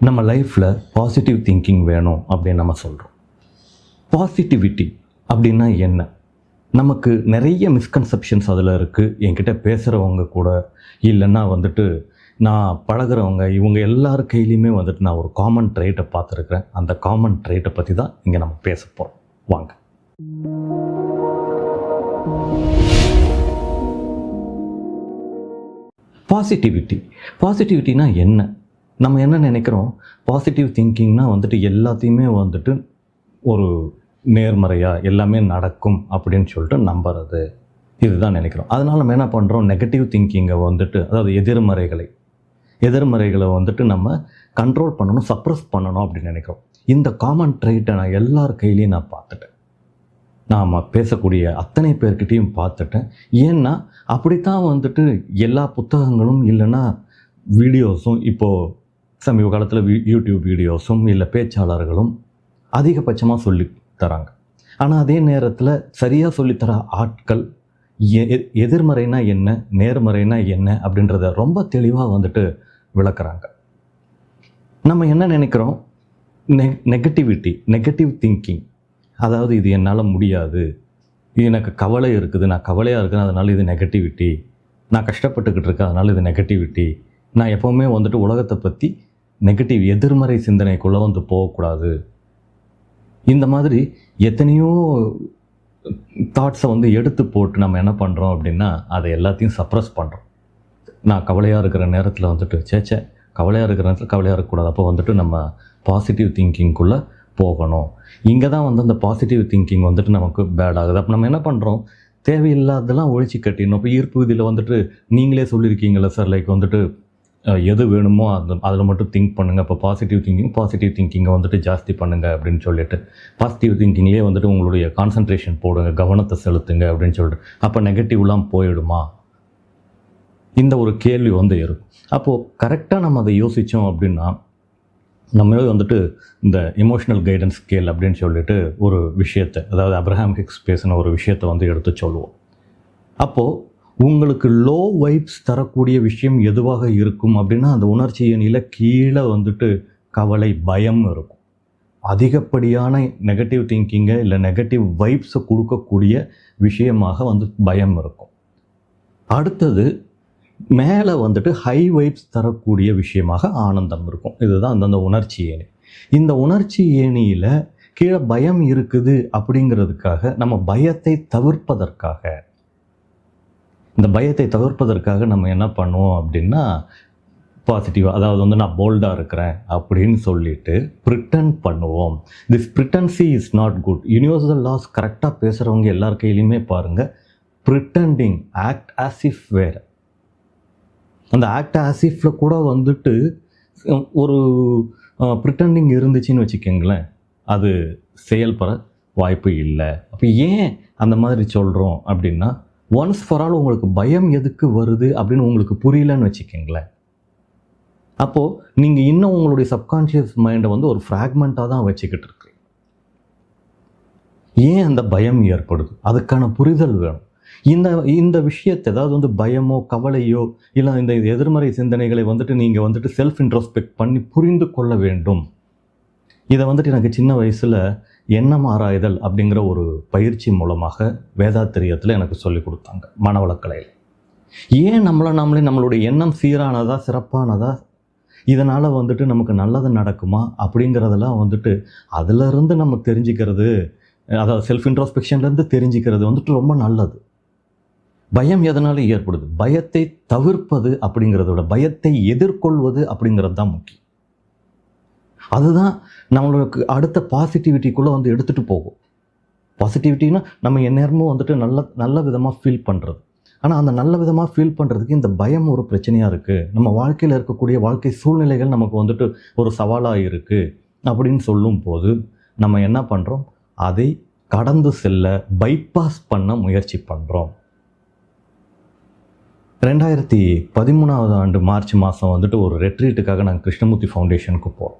நம்ம லைஃப்பில் positive thinking வேணும் அப்படின்னு நம்ம சொல்கிறோம் பாசிட்டிவிட்டி அப்படின்னா என்ன? நமக்கு நிறைய மிஸ்கன்செப்ஷன்ஸ் அதில் இருக்குது என்கிட்ட பேசுகிறவங்க கூட இல்லைன்னா வந்துட்டு நான் பழகுறவங்க இவங்க எல்லார் கையிலையுமே வந்துட்டு நான் ஒரு காமன் ட்ரைட்டை பார்த்துருக்குறேன். அந்த காமன் ட்ரைட்டை பற்றி தான் இங்கே நம்ம பேச போகிறோம் வாங்க. பாசிட்டிவிட்டி பாசிட்டிவிட்டினா என்ன? நம்ம என்ன நினைக்கிறோம்? பாசிட்டிவ் திங்கிங்னா வந்துட்டு எல்லாத்தையுமே வந்துட்டு ஒரு நேர்மறையாக எல்லாமே நடக்கும் அப்படின்னு சொல்லிட்டு நம்புறது. இதுதான் நினைக்கிறோம். அதனால் நம்ம என்ன பண்ணுறோம் நெகட்டிவ் திங்கிங்கை வந்துட்டு அதாவது எதிர்மறைகளை எதிர்மறைகளை வந்துட்டு நம்ம கண்ட்ரோல் பண்ணணும் சப்ரஸ் பண்ணணும் அப்படின்னு நினைக்கிறோம். இந்த காமன் ட்ரைட்டை நான் எல்லார் கையிலையும் நான் பார்த்துட்டேன். நாம் பேசக்கூடிய அத்தனை பேர்கிட்டையும் பார்த்துட்டேன். ஏன்னா அப்படித்தான் வந்துட்டு எல்லா புத்தகங்களும் இல்லைன்னா வீடியோஸும் இப்போது சமீப காலத்தில் யூடியூப் வீடியோஸும் இல்லை பேச்சாளர்களும் அதிகபட்சமாக சொல்லி தராங்க. ஆனால் அதே நேரத்தில் சரியாக சொல்லித்தர ஆட்கள் எ எ- எதிர்மறைனா என்ன நேர்மறைனா என்ன அப்படின்றத ரொம்ப தெளிவாக வந்துட்டு விளக்குறாங்க. நம்ம என்ன நினைக்கிறோம்? நெ நெகட்டிவிட்டி நெகட்டிவ் திங்கிங் அதாவது இது என்னால் முடியாது. இது எனக்கு கவலை இருக்குது. நான் கவலையாக இருக்கேன். அதனால் இது நெகட்டிவிட்டி நான் கஷ்டப்பட்டுக்கிட்டு இருக்கேன். அதனால் இது நெகட்டிவிட்டி நான் எப்போவுமே வந்துட்டு உலகத்தை பற்றி நெகட்டிவ் எதிர்மறை சிந்தனைக்குள்ளே வந்து போகக்கூடாது. இந்த மாதிரி எத்தனையோ தாட்ஸை வந்து எடுத்து போட்டு நம்ம என்ன பண்ணுறோம் அப்படின்னா அதை எல்லாத்தையும் சப்ரஸ் பண்ணுறோம் நான் கவலையாக இருக்கிற நேரத்தில் வந்துட்டு சேச்சே கவலையாக இருக்கிற நேரத்தில் கவலையாக இருக்கக்கூடாது. அப்போ வந்துட்டு நம்ம பாசிட்டிவ் திங்கிங்குள்ளே போகணும். இங்கே தான் வந்து அந்த பாசிட்டிவ் திங்கிங் வந்துட்டு நமக்கு பேட் ஆகுது. அப்போ நம்ம என்ன பண்ணுறோம் தேவையில்லாததெல்லாம் ஒழிச்சு கட்டிடணும். இப்போ ஈர்ப்பு விதியில் வந்துட்டு நீங்களே சொல்லியிருக்கீங்களே சார் லைக் வந்துட்டு எது வேணுமோ அந்த அதில் மட்டும் திங்க் பண்ணுங்கள் இப்போ பாசிட்டிவ் திங்கிங் பாசிட்டிவ் திங்கிங்கை வந்துட்டு ஜாஸ்தி பண்ணுங்கள் அப்படின்னு சொல்லிட்டு. பாசிட்டிவ் திங்கிங்லேயே வந்துட்டு உங்களுடைய கான்சன்ட்ரேஷன் போடுங்க கவனத்தை செலுத்துங்க அப்படின்னு சொல்லிட்டு. அப்போ நெகட்டிவ்லாம் போயிடுமா? இந்த ஒரு கேள்வி வந்து இருக்கும். அப்போது கரெக்டாக நம்ம அதை யோசித்தோம் அப்படின்னா நம்மளே வந்துட்டு இந்த எமோஷனல் கைடன்ஸ் ஸ்கேல் அப்படின்னு சொல்லிட்டு ஒரு விஷயத்தை அதாவது அப்ரஹாம் ஹிக்ஸ் பேசின ஒரு விஷயத்தை வந்து எடுத்து சொல்லுவோம். அப்போது உங்களுக்கு லோ வைப்ஸ் தரக்கூடிய விஷயம் எதுவாக இருக்கும் அப்படின்னா அந்த உணர்ச்சி எண்ணில் கீழே வந்துட்டு கவலை பயம் இருக்கும். அதிகப்படியான நெகட்டிவ் திங்கிங்கை இல்லை நெகட்டிவ் வைப்ஸை கொடுக்கக்கூடிய விஷயமாக வந்து பயம் இருக்கும். அடுத்தது மேலே வந்துட்டு ஹை வைப்ஸ் தரக்கூடிய விஷயமாக ஆனந்தம் இருக்கும். இதுதான் அந்தந்த உணர்ச்சி ஏணி. இந்த உணர்ச்சி ஏணியில் கீழே பயம் இருக்குது அப்படிங்கிறதுக்காக நம்ம பயத்தை தவிர்ப்பதற்காக இந்த பயத்தை தவிர்ப்பதற்காக நம்ம என்ன பண்ணுவோம் அப்படின்னா பாசிட்டிவாக அதாவது வந்து நான் போல்டாக இருக்கிறேன் அப்படின்னு சொல்லிட்டு ப்ரிட்டன் பண்ணுவோம். This pretence is not good universal laws கரெக்டாக பேசுகிறவங்க எல்லார் கையிலையுமே பாருங்கள் pretending act as if were அந்த ஆக்ட் ஆசிஃபில் கூட வந்துட்டு ஒரு ப்ரிட்டண்டிங் இருந்துச்சுன்னு வச்சுக்கோங்களேன் அது செயல்பட வாய்ப்பு இல்லை. அப்போ ஏன் அந்த மாதிரி சொல்கிறோம் அப்படின்னா ஒன்ஸ் ஃபார் ஆல் உங்களுக்கு பயம் எதுக்கு வருது அப்படின்னு உங்களுக்கு புரியலன்னு வச்சுக்கோங்களேன். அப்போது நீங்கள் இன்னும் உங்களுடைய சப்கான்ஷியஸ் மைண்டை வந்து ஒரு ஃப்ராக்மெண்ட்டாக தான் வச்சுக்கிட்டு இருக்கு ஏன் அந்த பயம் ஏற்படுது? அதுக்கான புரிதல் வேணும். இந்த இந்த விஷயத்தை ஏதாவது வந்து பயமோ கவலையோ இல்லை இந்த எதிர்மறை சிந்தனைகளை வந்துட்டு நீங்கள் வந்துட்டு செல்ஃப் இன்ட்ரோஸ்பெக்ட் பண்ணி புரிந்து கொள்ள வேண்டும். இதை வந்துட்டு எனக்கு சின்ன வயசில் எண்ணம் ஆராய்தல் அப்படிங்கிற ஒரு பயிற்சி மூலமாக வேதாத்திரியத்தில் எனக்கு சொல்லி கொடுத்தாங்க மனவளக்கலையில். ஏன் நம்மளை நம்மளே நம்மளுடைய எண்ணம் சீரானதா சிறப்பானதா? இதனால் வந்துட்டு நமக்கு நல்லது நடக்குமா? அப்படிங்கிறதெல்லாம் வந்துட்டு அதிலிருந்து நம்ம தெரிஞ்சுக்கிறது அதாவது செல்ஃப் இன்ட்ரோஸ்பெக்ஷன்லேருந்து தெரிஞ்சுக்கிறது வந்துட்டு ரொம்ப நல்லது. பயம் எதனால ஏற்படுது? பயத்தை தவிர்ப்பது அப்படிங்கிறத விட பயத்தை எதிர்கொள்வது அப்படிங்கிறது தான் முக்கியம். அதுதான் நம்மளுக்கு அடுத்த பாசிட்டிவிட்டிக்குள்ளே வந்து எடுத்துகிட்டு போகும். பாசிட்டிவிட்டின்னா நம்ம எந்நேரமும் வந்துட்டு நல்ல நல்ல விதமாக ஃபீல் பண்ணுறது ஆனால் அந்த நல்ல விதமாக ஃபீல் பண்ணுறதுக்கு இந்த பயம் ஒரு பிரச்சனையாக இருக்குது நம்ம வாழ்க்கையில் இருக்கக்கூடிய வாழ்க்கை சூழ்நிலைகள் நமக்கு வந்துட்டு ஒரு சவாலாக இருக்குது அப்படின்னு சொல்லும் போது நம்ம என்ன பண்ணுறோம் அதை கடந்து செல்ல பைபாஸ் பண்ண முயற்சி பண்ணுறோம் ரெண்டாயிரத்தி பதிமூணாவது ஆண்டு மார்ச் மாதம் வந்துட்டு ஒரு ரெட்ரீட்டுக்காக நாங்கள் கிருஷ்ணமூர்த்தி ஃபவுண்டேஷனுக்கு போகிறோம்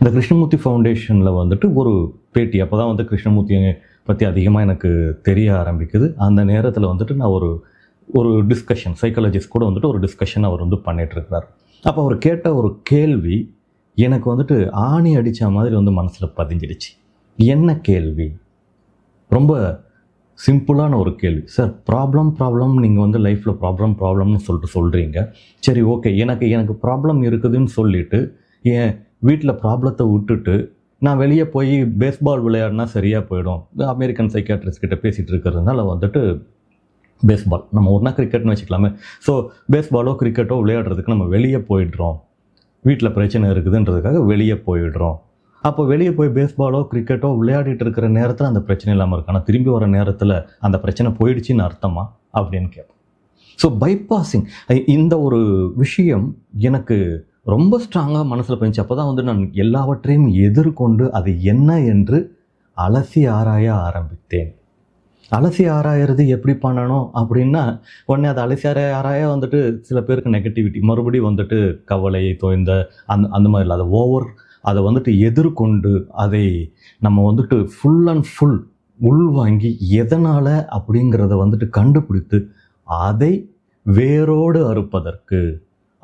இந்த கிருஷ்ணமூர்த்தி ஃபவுண்டேஷனில் வந்துட்டு ஒரு பேட்டி அப்போ தான் வந்து கிருஷ்ணமூர்த்தியை பற்றி அதிகமாக எனக்கு தெரிய ஆரம்பிக்குது. அந்த நேரத்தில் வந்துட்டு நான் ஒரு ஒரு டிஸ்கஷன் சைக்காலஜிஸ்ட் கூட வந்துட்டு ஒரு டிஸ்கஷன் அவர் வந்து பண்ணிகிட்ருக்கிறார் அப்போ அவர் கேட்ட ஒரு கேள்வி எனக்கு வந்துட்டு ஆணி அடித்த மாதிரி வந்து மனசில் பதிஞ்சிடுச்சு. என்ன கேள்வி? ரொம்ப சிம்பிளான ஒரு கேள்வி. சார் ப்ராப்ளம் ப்ராப்ளம் நீங்கள் வந்து லைஃப்பில் ப்ராப்ளம் ப்ராப்ளம்னு சொல்லிட்டு சொல்கிறீங்க சரி ஓகே எனக்கு எனக்கு ப்ராப்ளம் இருக்குதுன்னு சொல்லிட்டு என் வீட்டில் ப்ராப்ளத்தை விட்டுட்டு நான் வெளியே போய் பேஸ்பால் விளையாடினா சரியாக போயிடும். அமெரிக்கன் சைக்காட்ரிஸ்ட் கிட்ட பேசிகிட்டு இருக்கிறதுனால வந்துட்டு பேஸ்பால் நம்ம ஒன்றா கிரிக்கெட்னு வச்சுக்கலாமே. ஸோ பேஸ்பாலோ கிரிக்கெட்டோ விளையாடுறதுக்கு நம்ம வெளியே போயிடுறோம். வீட்டில் பிரச்சனை இருக்குதுன்றதுக்காக வெளியே போயிடுறோம். அப்போ வெளியே போய் பேஸ்பாலோ கிரிக்கெட்டோ விளையாடிட்டு இருக்கிற நேரத்தில் அந்த பிரச்சனை இல்லாமல் இருக்கு ஆனால் திரும்பி வர நேரத்தில் அந்த பிரச்சனை போயிடுச்சின்னு அர்த்தமா? அப்படின்னு கேட்போம். ஸோ பைபாஸிங் இந்த ஒரு விஷயம் எனக்கு ரொம்ப ஸ்ட்ராங்காக மனசில் பதிஞ்சு அப்போ தான் வந்து நான் எல்லாவற்றையும் எதிர்கொண்டு அது என்ன என்று அலசி ஆராய ஆரம்பித்தேன். அலசி ஆராயறது எப்படி பண்ணணும் அப்படின்னா உடனே அதை அலசி ஆராய ஆராய வந்துட்டு சில பேருக்கு நெகட்டிவிட்டி மறுபடியும் வந்துட்டு கவலையை தோய்ந்த அந்த அந்த மாதிரி இல்லை. அதை ஓவர் அதை வந்துட்டு எதிர்கொண்டு அதை நம்ம வந்துட்டு ஃபுல் அண்ட் ஃபுல் உள்வாங்கி எதனால் அப்படிங்கிறத வந்துட்டு கண்டுபிடித்து அதை வேரோடு அறுப்பதற்கு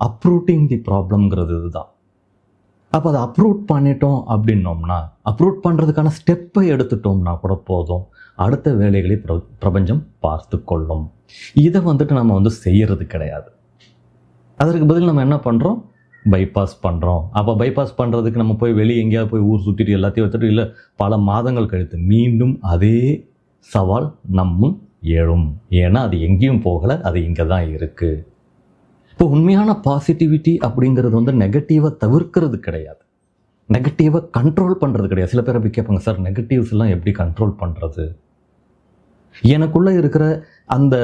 அப்ரூட்டிங் தி ப்ராப்ளம்ங்கிறது இதுதான். அப்போ அதை அப்ரூட் பண்ணிட்டோம் அப்படின்னோம்னா அப்ரூட் பண்ணுறதுக்கான ஸ்டெப்பை எடுத்துட்டோம்னா கூட போதும். அடுத்த வேலைகளை பிர பிரபஞ்சம் பார்த்து கொள்ளும் இதை வந்துட்டு நம்ம வந்து செய்யறது கிடையாது. அதற்கு பதில் நம்ம என்ன பண்ணுறோம் பைபாஸ் பண்ணுறோம் அப்போ பைபாஸ் பண்ணுறதுக்கு நம்ம போய் வெளியே எங்கேயாவது போய் ஊர் சுற்றிட்டு எல்லாத்தையும் வச்சுட்டு இல்லை பல மாதங்கள் கழித்து மீண்டும் அதே சவால் நம்மும் எழும் ஏன்னா அது எங்கேயும் போகலை அது இங்கே தான் இருக்குது இப்போ உண்மையான பாசிட்டிவிட்டி அப்படிங்கிறது வந்து நெகட்டிவை தவிர்க்கிறது கிடையாது. நெகட்டிவை கண்ட்ரோல் பண்ணுறது கிடையாது. சில பேர் அப்படி கேட்பாங்க சார் நெகட்டிவ்ஸ் எல்லாம் எப்படி கண்ட்ரோல் பண்ணுறது எனக்குள்ளே இருக்கிற அந்த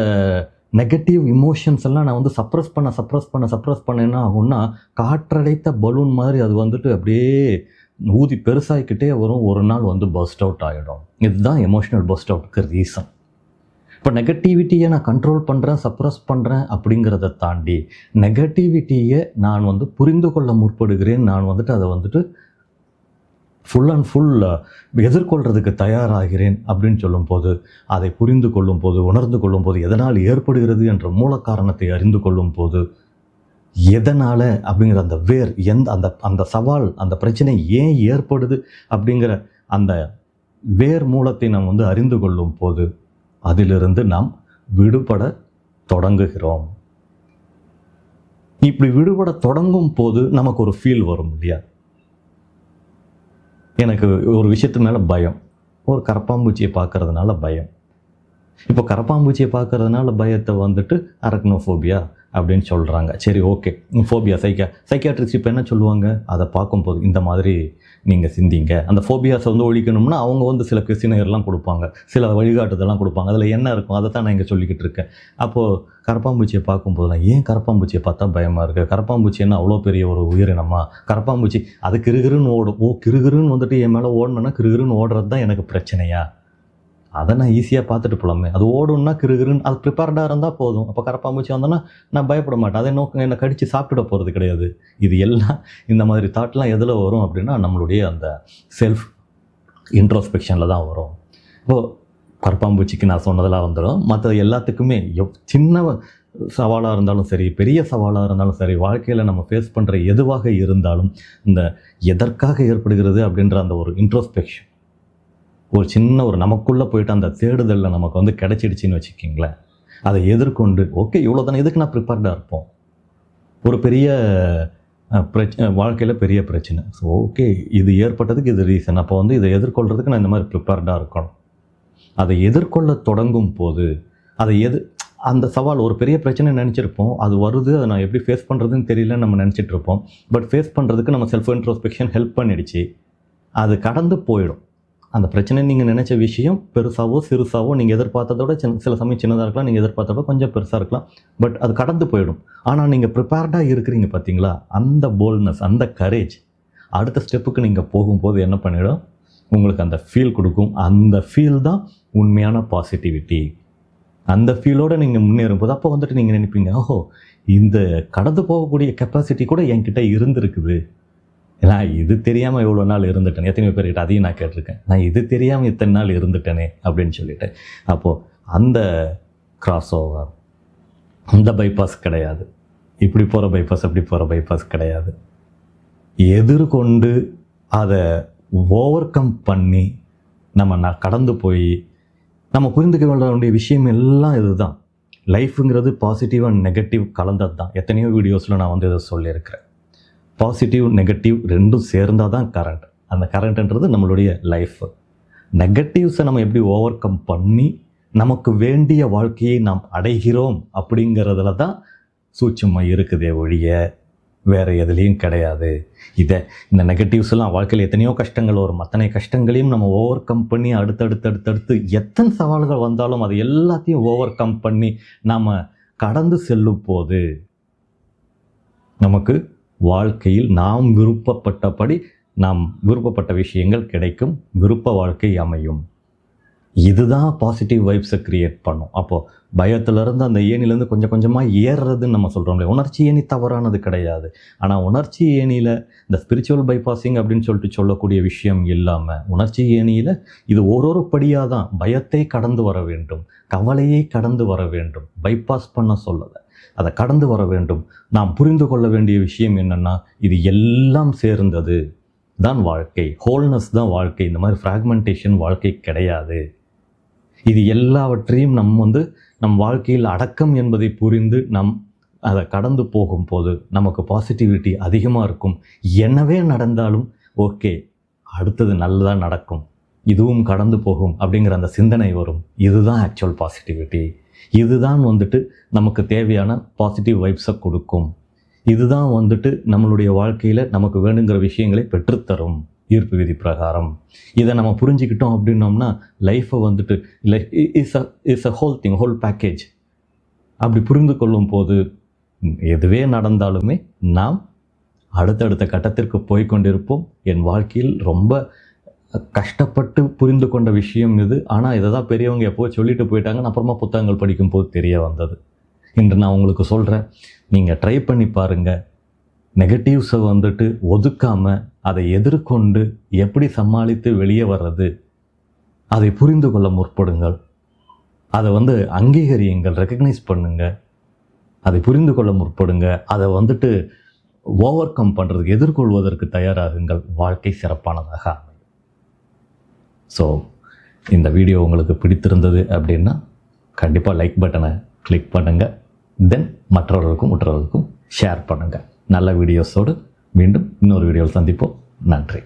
நெகட்டிவ் இமோஷன்ஸ் எல்லாம் நான் வந்து சப்ரஸ் பண்ண சப்ரஸ் பண்ண சப்ரஸ் பண்ண என்ன ஆகும்னா காற்றடைத்த பலூன் மாதிரி அது வந்துட்டு அப்படியே ஊதி பெருசாகிக்கிட்டே வரும். ஒரு நாள் வந்து பஸ்ட் அவுட் ஆகிடும் இதுதான் எமோஷனல் பஸ்ட் அவுட்டுக்கு ரீசன் இப்போ நெகட்டிவிட்டியை நான் கண்ட்ரோல் பண்ணுறேன் சப்ரஸ் பண்ணுறேன் அப்படிங்கிறத தாண்டி நெகட்டிவிட்டியை நான் வந்து புரிந்து கொள்ள முற்படுகிறேன். நான் வந்துட்டு அதை வந்துட்டு ஃபுல் அண்ட் ஃபுல் எதிர்கொள்கிறதுக்கு தயாராகிறேன் அப்படின்னு சொல்லும்போது அதை புரிந்து கொள்ளும் போது உணர்ந்து கொள்ளும் போது எதனால் ஏற்படுகிறது என்ற மூல காரணத்தை அறிந்து கொள்ளும் போது எதனால் அப்படிங்கிற அந்த வேர் எந்த அந்த அந்த சவால் அந்த பிரச்சனை ஏன் ஏற்படுது அப்படிங்கிற அந்த வேர் மூலத்தை நாம் வந்து அறிந்து கொள்ளும் போது அதிலிருந்து நாம் விடுபட தொடங்குகிறோம். இப்படி விடுபட தொடங்கும் போது நமக்கு ஒரு ஃபீல் வரும் இல்லையா? எனக்கு ஒரு விஷயத்து மேலே பயம். ஒரு கரப்பாம்பூச்சியை பார்க்கறதுனால பயம். இப்போ கரப்பாம்பூச்சியை பார்க்கறதுனால பயத்தை வந்துட்டு அரக்னோஃபோபியா அப்படின்னு சொல்கிறாங்க சரி ஓகே ஃபோபியா சைக்கா சைக்கியாட்ரிஸ்ட் இப்போ என்ன சொல்லுவாங்க? அதை பார்க்கும்போது இந்த மாதிரி நீங்கள் சிந்திங்க. அந்த ஃபோபியாஸை வந்து ஒழிக்கணும்னா அவங்க வந்து சில கொஸ்டினர்லாம் கொடுப்பாங்க. சில வழிகாட்டுதெல்லாம் கொடுப்பாங்க. அதில் என்ன இருக்கும் அதை தான் நான் இங்கே சொல்லிக்கிட்டு இருக்கேன். அப்போது கரப்பாம்பூச்சியை பார்க்கும்போதுலாம் ஏன் கரப்பாம்பூச்சியை பார்த்தா பயமாக இருக்குது கரப்பாம்பூச்சி என்ன அவ்வளோ பெரிய ஒரு உயிரினமா? கரப்பாம்பூச்சி அது கிருகிருன்னு ஓடும். ஓ கிருகிருன்னு வந்துட்டு என் மேலே ஓடணுன்னா கிருகிருன்னு ஓடுறது தான் எனக்கு பிரச்சனையா? அதை நான் ஈஸியாக பார்த்துட்டு போகலாமே அது ஓடும்னா கிருகிருன்னு அது ப்ரிப்பேர்டாக இருந்தால் போதும். அப்போ கரப்பாம்பூச்சி வந்தோன்னா நான் பயப்பட மாட்டேன். அதை நோக்கம் என்னை கடித்து சாப்பிட்டுட போகிறது கிடையாது. இது எல்லாம் இந்த மாதிரி தாட்லாம் எதில் வரும் அப்படின்னா நம்மளுடைய அந்த செல்ஃப் இன்ட்ரோஸ்பெக்ஷனில் தான் வரும். இப்போது கரப்பாம்பூச்சிக்கு நான் சொன்னதெல்லாம் வந்துடும் மற்ற எல்லாத்துக்குமே எவ் சின்ன சவாலாக இருந்தாலும் சரி பெரிய சவாலாக இருந்தாலும் சரி வாழ்க்கையில் நம்ம ஃபேஸ் பண்ணுற எதுவாக இருந்தாலும் இந்த எதற்காக ஏற்படுகிறது அப்படின்ற அந்த ஒரு இன்ட்ரோஸ்பெக்ஷன் ஒரு சின்ன ஒரு நமக்குள்ளே போயிட்டு அந்த தேடுதலில் நமக்கு வந்து கிடச்சிடுச்சின்னு வச்சுக்கிங்களேன் அதை எதிர்கொண்டு ஓகே இவ்வளோ தானே எதுக்கு நான் ப்ரிப்பேர்டாக இருப்போம்? ஒரு பெரிய பிரச்சனை வாழ்க்கையில் பெரிய பிரச்சனை. ஸோ ஓகே இது ஏற்பட்டதுக்கு இது ரீசன் அப்போ வந்து இதை எதிர்கொள்கிறதுக்கு நான் இந்த மாதிரி ப்ரிப்பேர்டாக இருக்கணும். அதை எதிர்கொள்ள தொடங்கும் போது அதை எது அந்த சவால் ஒரு பெரிய பிரச்சனை நினச்சிருப்போம். அது வருது அதை நான் எப்படி ஃபேஸ் பண்ணுறதுன்னு தெரியல நம்ம நினச்சிட்ருப்போம் பட் ஃபேஸ் பண்ணுறதுக்கு நம்ம செல்ஃப் இன்ட்ரோஸ்பெக்ஷன் ஹெல்ப் பண்ணிடுச்சு. அது கடந்து போயிடும். அந்த பிரச்சனை நீங்கள் நினச்ச விஷயம் பெருசாவோ சிறுசாவோ நீங்கள் எதிர்பார்த்ததோட சின்ன சில சமயம் சின்னதாக இருக்கலாம் நீங்கள் எதிர்பார்த்ததோட கொஞ்சம் பெருசாக இருக்கலாம். பட் அது கடந்து போயிடும். ஆனால் நீங்கள் ப்ரிப்பேர்டாக இருக்கிறீங்க பார்த்தீங்களா அந்த போல்ட்னஸ் அந்த கரேஜ் அடுத்த ஸ்டெப்புக்கு நீங்கள் போகும்போது என்ன பண்ணிடும்? உங்களுக்கு அந்த ஃபீல் கொடுக்கும். அந்த ஃபீல் தான் உண்மையான பாசிட்டிவிட்டி அந்த ஃபீலோடு நீங்கள் முன்னேறும் போது அப்போ வந்துட்டு நீங்கள் நினைப்பீங்க ஓஹோ இந்த கடந்து போகக்கூடிய கெப்பாசிட்டி கூட என்கிட்ட இருந்திருக்குது. நான் இது தெரியாமல் இவ்வளோ நாள் இருந்துட்டேன்? எத்தனை பேர்கிட்ட அதையும் நான் கேட்டிருக்கேன். நான் இது தெரியாமல் இத்தனை நாள் இருந்துட்டேனே? அப்படின்னு சொல்லிட்டு. அப்போது அந்த கிராஸ் ஓவர் அந்த பைபாஸ் கிடையாது. இப்படி போகிற பைபாஸ் அப்படி போகிற பைபாஸ் கிடையாது. எதிர்கொண்டு அதை ஓவர் கம் பண்ணி நம்ம நான் கடந்து போய் நம்ம புரிந்துக்க வேண்டிய விஷயம் எல்லாம் இதுதான். லைஃப்புங்கிறது பாசிட்டிவ் அண்ட் நெகட்டிவ் கலந்தது தான் எத்தனையோ வீடியோஸில் நான் வந்து இதை சொல்லியிருக்கிறேன். பாசிட்டிவ் நெகட்டிவ் ரெண்டும் சேர்ந்தால் தான் கரண்ட் அந்த கரண்ட்ன்றது நம்மளுடைய லைஃப் நெகட்டிவ்ஸை நம்ம எப்படி ஓவர் கம் பண்ணி நமக்கு வேண்டிய வாழ்க்கையை நாம் அடைகிறோம் அப்படிங்கிறதுல தான் சூட்சமாக இருக்குதே ஒழிய வேறு எதுலேயும் கிடையாது. இதை இந்த நெகட்டிவ்ஸ்லாம் வாழ்க்கையில் எத்தனையோ கஷ்டங்கள் வரும். அத்தனை கஷ்டங்களையும் நம்ம ஓவர் கம் பண்ணி அடுத்தடுத்து அடுத்தடுத்து எத்தனை சவால்கள் வந்தாலும் அது எல்லாத்தையும் ஓவர் கம் பண்ணி நாம் கடந்து செல்லும் போது நமக்கு வாழ்க்கையில் நாம் விருப்பப்பட்டபடி நாம் விருப்பப்பட்ட விஷயங்கள் கிடைக்கும் விருப்ப வாழ்க்கை அமையும். இதுதான் பாசிட்டிவ் வைப்ஸை க்ரியேட் பண்ணும். அப்போது பயத்திலேருந்து அந்த ஏணிலேருந்து கொஞ்சம் கொஞ்சமாக ஏறுறதுன்னு நம்ம சொல்கிறோம் இல்லையா? உணர்ச்சி ஏணி தவறானது கிடையாது. ஆனால் உணர்ச்சி ஏணியில் இந்த ஸ்பிரிச்சுவல் பைபாசிங் அப்படின்னு சொல்லிட்டு சொல்லக்கூடிய விஷயம் இல்லாமல் உணர்ச்சி ஏணியில் இது ஒரு ஒரு படியாக தான் பயத்தை கடந்து வர வேண்டும். கவலையை கடந்து வர வேண்டும். பைபாஸ் பண்ண சொல்லலை. அதை கடந்து வர வேண்டும். நாம் புரிந்து கொள்ள வேண்டிய விஷயம் என்னென்னா இது எல்லாம் சேர்ந்தது தான் வாழ்க்கை. ஹோல்னஸ் தான் வாழ்க்கை. இந்த மாதிரி ஃப்ராக்மெண்டேஷன் வாழ்க்கை கிடையாது. இது எல்லாவற்றையும் நம் வந்து நம் வாழ்க்கையில் அடக்கம் என்பதை புரிந்து நம் அதை கடந்து போகும்போது நமக்கு பாசிட்டிவிட்டி அதிகமாக இருக்கும். என்னவே நடந்தாலும் ஓகே அடுத்தது நல்லதாக நடக்கும். இதுவும் கடந்து போகும் அப்படிங்கிற அந்த சிந்தனை வரும். இதுதான் ஆக்சுவல் பாசிட்டிவிட்டி இதுதான் வந்துட்டு நமக்கு தேவையான பாசிட்டிவ் வைப்ஸை கொடுக்கும். இதுதான் வந்துட்டு நம்மளுடைய வாழ்க்கையில் நமக்கு வேணுங்கிற விஷயங்களை பெற்றுத்தரும் ஈர்ப்பு விதி பிரகாரம். இதை நம்ம புரிஞ்சுக்கிட்டோம் அப்படின்னோம்னா லைஃப்பை வந்துட்டு இல்லை is a is a whole thing whole package அப்படி புரிந்து கொள்ளும் போது எதுவே நடந்தாலுமே நாம் அடுத்தடுத்த கட்டத்திற்கு போய்கொண்டிருப்போம் என் வாழ்க்கையில் ரொம்ப கஷ்டப்பட்டு புரிந்து கொண்ட விஷயம் இது. ஆனால் இதை தான் பெரியவங்க எப்போ சொல்லிட்டு போயிட்டாங்கன்னு அப்புறமா புத்தகங்கள் படிக்கும்போது தெரிய வந்தது. இன்று நான் உங்களுக்கு சொல்கிறேன் நீங்கள் ட்ரை பண்ணி பாருங்கள் நெகட்டிவ்ஸை வந்துட்டு ஒதுக்காமல் அதை எதிர்கொண்டு எப்படி சமாளித்து வெளியே வர்றது அதை புரிந்து கொள்ள முற்படுங்கள். அதை வந்து அங்கீகரியுங்கள் ரெக்கக்னைஸ் பண்ணுங்கள் அதை புரிந்து கொள்ள முற்படுங்க. அதை வந்துட்டு ஓவர் கம் பண்ணுறதுக்கு எதிர்கொள்வதற்கு தயாராகுங்கள். வாழ்க்கை சிறப்பானதாக அமையும் ஸோ இந்த வீடியோ உங்களுக்கு பிடித்திருந்தது அப்படின்னா கண்டிப்பாக லைக் பட்டனை கிளிக் பண்ணுங்கள் தென் மற்றவர்களுக்கும் மற்றவர்களுக்கும் ஷேர் பண்ணுங்கள் நல்ல வீடியோஸோடு மீண்டும் இன்னொரு வீடியோவில் சந்திப்போம். நன்றி.